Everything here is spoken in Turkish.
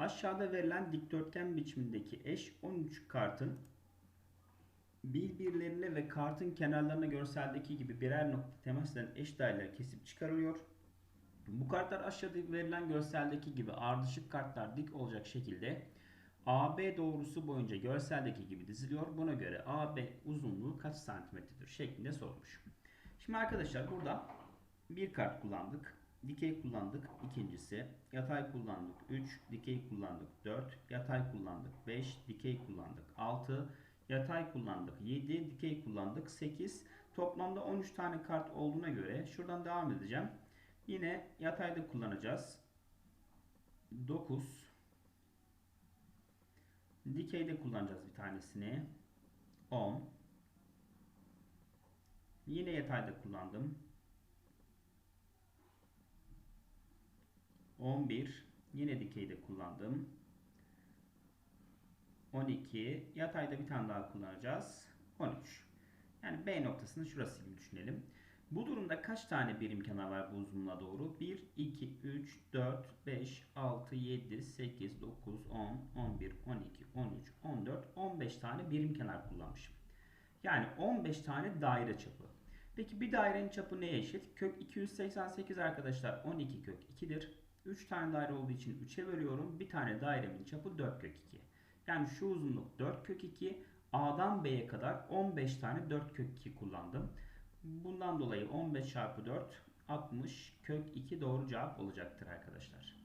Aşağıda verilen dikdörtgen biçimindeki eş 13 kartın birbirlerine ve kartın kenarlarına görseldeki gibi birer nokta temas eden eş daireler kesip çıkarılıyor. Bu kartlar aşağıda verilen görseldeki gibi ardışık kartlar dik olacak şekilde AB doğrusu boyunca görseldeki gibi diziliyor. Buna göre AB uzunluğu kaç santimetredir şeklinde sormuş. Şimdi arkadaşlar burada bir kart kullandık. Dikey kullandık ikincisi. Yatay kullandık 3. Dikey kullandık 4. Yatay kullandık 5. Dikey kullandık 6. Yatay kullandık 7. Dikey kullandık 8. Toplamda 13 tane kart olduğuna göre şuradan devam edeceğim. Yine yatayda kullanacağız. 9. Dikeyde kullanacağız bir tanesini. 10. Yine yatayda kullandım. 11. Yine dikeyde kullandım. 12. Yatayda bir tane daha kullanacağız. 13. Yani B noktasını şurası gibi düşünelim. Bu durumda kaç tane birim kenar var bu uzunluğa doğru? 1, 2, 3, 4, 5, 6, 7, 8, 9, 10, 11, 12, 13, 14, 15 tane birim kenar kullanmışım. Yani 15 tane daire çapı. Peki bir dairenin çapı neye eşit? Kök 288 arkadaşlar 12 kök 2'dir. 3 tane daire olduğu için 3'e bölüyorum. Bir tane dairemin çapı 4 kök 2. Yani şu uzunluk 4 kök 2. A'dan B'ye kadar 15 tane 4 kök 2 kullandım. Bundan dolayı 15 çarpı 4 60 kök 2 doğru cevap olacaktır arkadaşlar.